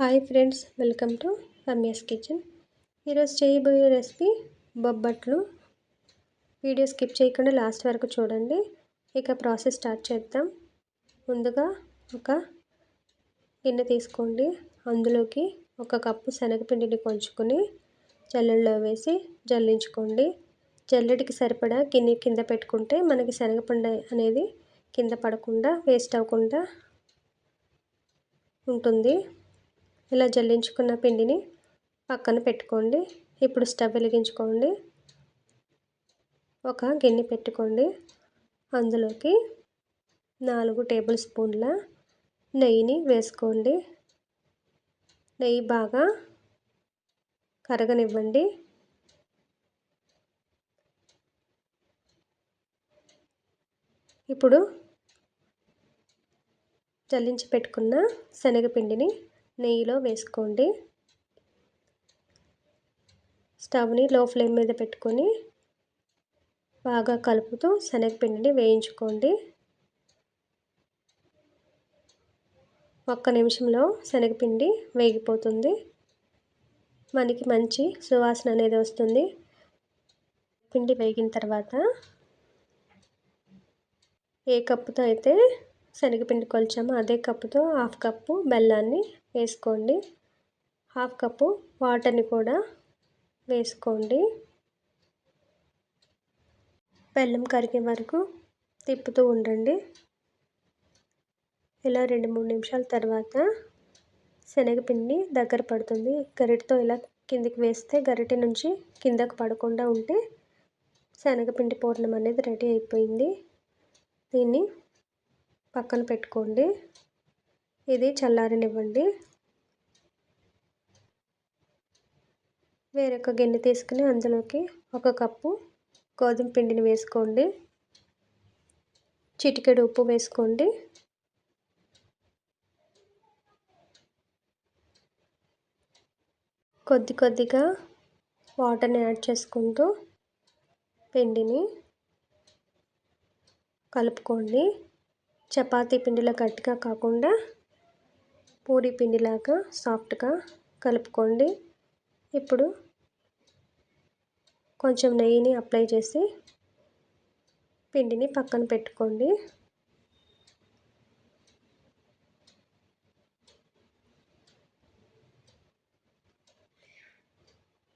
Hi friends welcome to Ramya's kitchen. ఈరోజు చేయబోయే recipe bobbatlu. Video skip చేయకుండా లాస్ట్ వరకు చూడండి. ఇక ప్రాసెస్ స్టార్ట్ చేద్దాం. ముందుగా ఒక గిన్నె తీసుకోండి. అందులోకి ఒక కప్పు శనగపిండిని కొంచుకొని జల్లెడలో వేసి జల్లించుకోండి. జల్లెడికి సరిపడా గిన్నె కింద పెట్టుకుంటే మనకి శనగపిండి అనేది కింద పడకుండా వేస్ట్ అవ్వకుండా ఉంటుంది. ఇలా జల్లించుకున్న పిండిని పక్కన పెట్టుకోండి. ఇప్పుడు స్టవ్ వెలిగించుకోండి. ఒక గిన్నె పెట్టుకోండి. అందులోకి నాలుగు టేబుల్ స్పూన్ల నెయ్యిని వేసుకోండి. నెయ్యి బాగా కరగనివ్వండి. ఇప్పుడు జల్లించి పెట్టుకున్న శనగపిండిని నెయ్యిలో వేసుకోండి. స్టవ్ని లో ఫ్లేమ్ మీద పెట్టుకొని బాగా కలుపుతూ శనగపిండిని వేయించుకోండి. ఒక్క నిమిషంలో శనగపిండి వేగిపోతుంది. మనకి మంచి సువాసన అనేది వస్తుంది. పిండి వేగిన తర్వాత ఏ కప్పుతో అయితే శనగపిండి కొలిచామో అదే కప్పుతో హాఫ్ కప్పు బెల్లాన్ని వేసుకోండి. హాఫ్ కప్పు వాటర్ని కూడా వేసుకోండి. బెల్లం కరిగే వరకు తిప్పుతూ ఉండండి. ఇలా రెండు మూడు నిమిషాల తర్వాత శనగపిండి దగ్గర పడుతుంది. గరిటతో ఇలా కిందికి వేస్తే గరిటె నుంచి కిందకు పడకుండా ఉంటే శనగపిండి పూర్ణం అనేది రెడీ అయిపోయింది. దీన్ని పక్కన పెట్టుకోండి. ఇది చల్లారనివ్వండి. వేరొక గిన్నె తీసుకుని అందులోకి ఒక కప్పు గోధుమ పిండిని వేసుకోండి. చిటికెడు ఉప్పు వేసుకోండి. కొద్ది కొద్దిగా వాటర్ని యాడ్ చేసుకుంటూ పిండిని కలుపుకోండి. చపాతీ పిండిలో గట్టిగా కాకుండా పూరి పిండిలాగా సాఫ్ట్గా కలుపుకోండి. ఇప్పుడు కొంచెం నెయ్యిని అప్లై చేసి పిండిని పక్కన పెట్టుకోండి.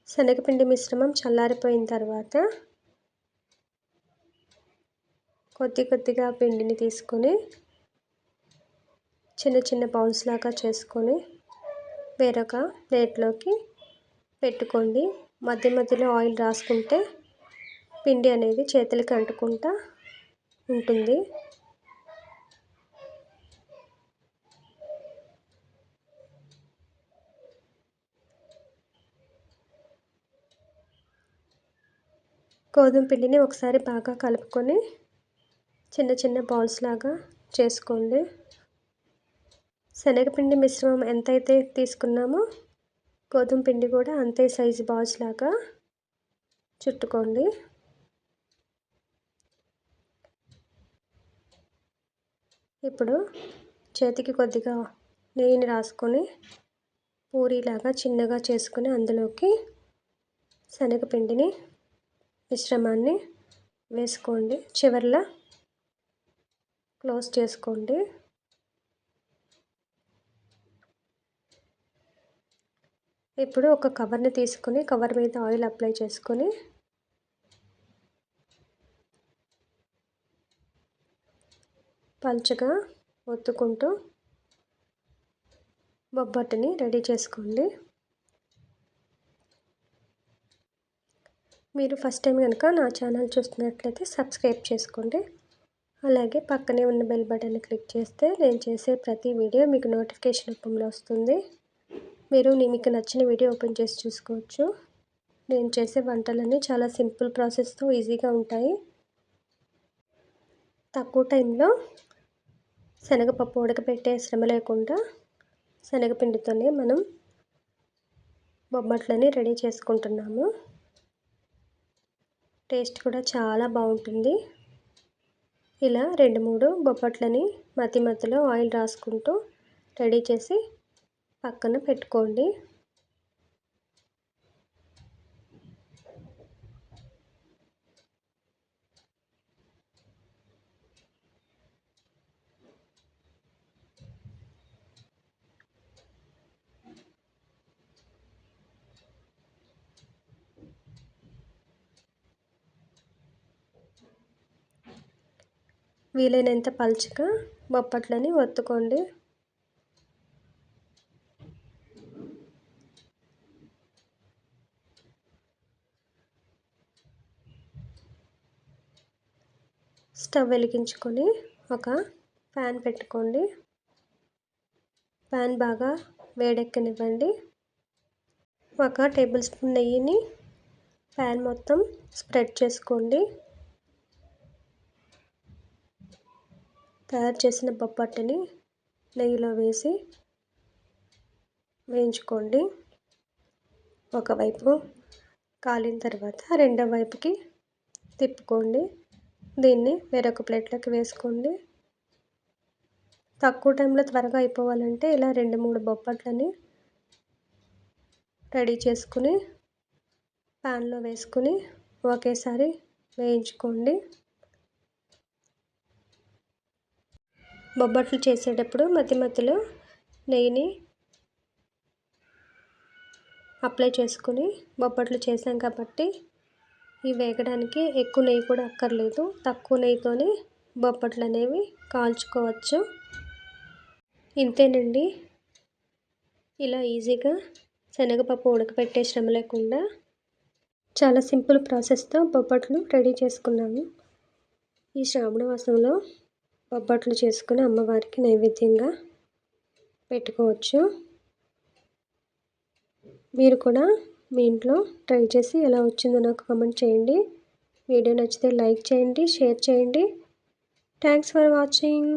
శనగపిండి మిశ్రమం చల్లారిపోయిన తర్వాత కొద్ది కొద్దిగా పిండిని తీసుకొని చిన్న చిన్న బౌల్స్ లాగా చేసుకొని వేరొక ప్లేట్లోకి పెట్టుకోండి. మధ్య మధ్యలో ఆయిల్ రాసుకుంటే పిండి అనేది చేతులకి అంటుకుంటా ఉంటుంది. గోధుమ పిండిని ఒకసారి బాగా కలుపుకొని చిన్న చిన్న బాల్స్ లాగా చేసుకోండి. శనగపిండి మిశ్రమం ఎంతైతే తీసుకున్నామో గోధుమ పిండి కూడా అంతే సైజు బాల్స్ లాగా చుట్టుకోండి. ఇప్పుడు చేతికి కొద్దిగా నెయ్యిని రాసుకొని పూరీలాగా చిన్నగా చేసుకుని అందులోకి శనగపిండిని మిశ్రమాన్ని వేసుకోండి. చివర్లో క్లోజ్ చేసుకోండి. ఇప్పుడు ఒక కవర్ని తీసుకొని కవర్ మీద ఆయిల్ అప్లై చేసుకొని పల్చగా ఒత్తుకుంటూ బొబ్బట్టుని రెడీ చేసుకోండి. మీరు ఫస్ట్ టైం కనుక నా ఛానల్ చూస్తున్నట్లయితే సబ్స్క్రైబ్ చేసుకోండి. అలాగే పక్కనే ఉన్న బెల్ బటన్ క్లిక్ చేస్తే నేను చేసే ప్రతి వీడియో మీకు నోటిఫికేషన్ రూపంలో వస్తుంది. మీరు మీకు నచ్చిన వీడియో ఓపెన్ చేసి చూసుకోవచ్చు. నేను చేసే వంటలన్నీ చాలా సింపుల్ ప్రాసెస్తో ఈజీగా ఉంటాయి. తక్కువ టైంలో శనగపప్పు ఉడకబెట్టే శ్రమ లేకుండా శనగపిండితోనే మనం బొబ్బట్లని రెడీ చేసుకుంటున్నాము. టేస్ట్ కూడా చాలా బాగుంటుంది. ఇలా రెండు మూడు బొప్పట్లని మధ్య మధ్యలో ఆయిల్ రాసుకుంటూ రెడీ చేసి పక్కన పెట్టుకోండి. వీలైనంత పలుచగా బొప్పట్లని ఒత్తుకోండి. స్టవ్ వెలిగించుకొని ఒక ప్యాన్ పెట్టుకోండి. ప్యాన్ బాగా వేడెక్కనివ్వండి. ఒక టేబుల్ స్పూన్ నెయ్యిని ప్యాన్ మొత్తం స్ప్రెడ్ చేసుకోండి. తయారు చేసిన బొప్పట్టుని నెయ్యిలో వేసి వేయించుకోండి. ఒకవైపు కాలిన తర్వాత రెండో వైపుకి తిప్పుకోండి. దీన్ని వేరొక ప్లేట్లోకి వేసుకోండి. తక్కువ టైంలో త్వరగా అయిపోవాలంటే ఇలా రెండు మూడు బొప్పట్లని రెడీ చేసుకుని ప్యాన్లో వేసుకుని ఒకేసారి వేయించుకోండి. బొబ్బట్లు చేసేటప్పుడు మధ్య మధ్యలో నెయ్యిని అప్లై చేసుకుని బొబ్బట్లు చేసాం కాబట్టి ఇవి వేగడానికి ఎక్కువ నెయ్యి కూడా అక్కర్లేదు. తక్కువ నెయ్యితోనే బొప్పట్లు అనేవి కాల్చుకోవచ్చు. ఇంతేనండి. ఇలా ఈజీగా శనగపప్పు ఉడకపెట్టే శ్రమ లేకుండా చాలా సింపుల్ ప్రాసెస్తో బొబ్బట్లు రెడీ చేసుకున్నాము. ఈ శ్రావణ మాసంలో బొబ్బట్లు చేసుకుని అమ్మవారికి నైవేద్యంగా పెట్టుకోవచ్చు. మీరు కూడా మీ ఇంట్లో ట్రై చేసి ఎలా వచ్చిందో నాకు కమెంట్ చేయండి. వీడియో నచ్చితే లైక్ చేయండి షేర్ చేయండి. Thanks for watching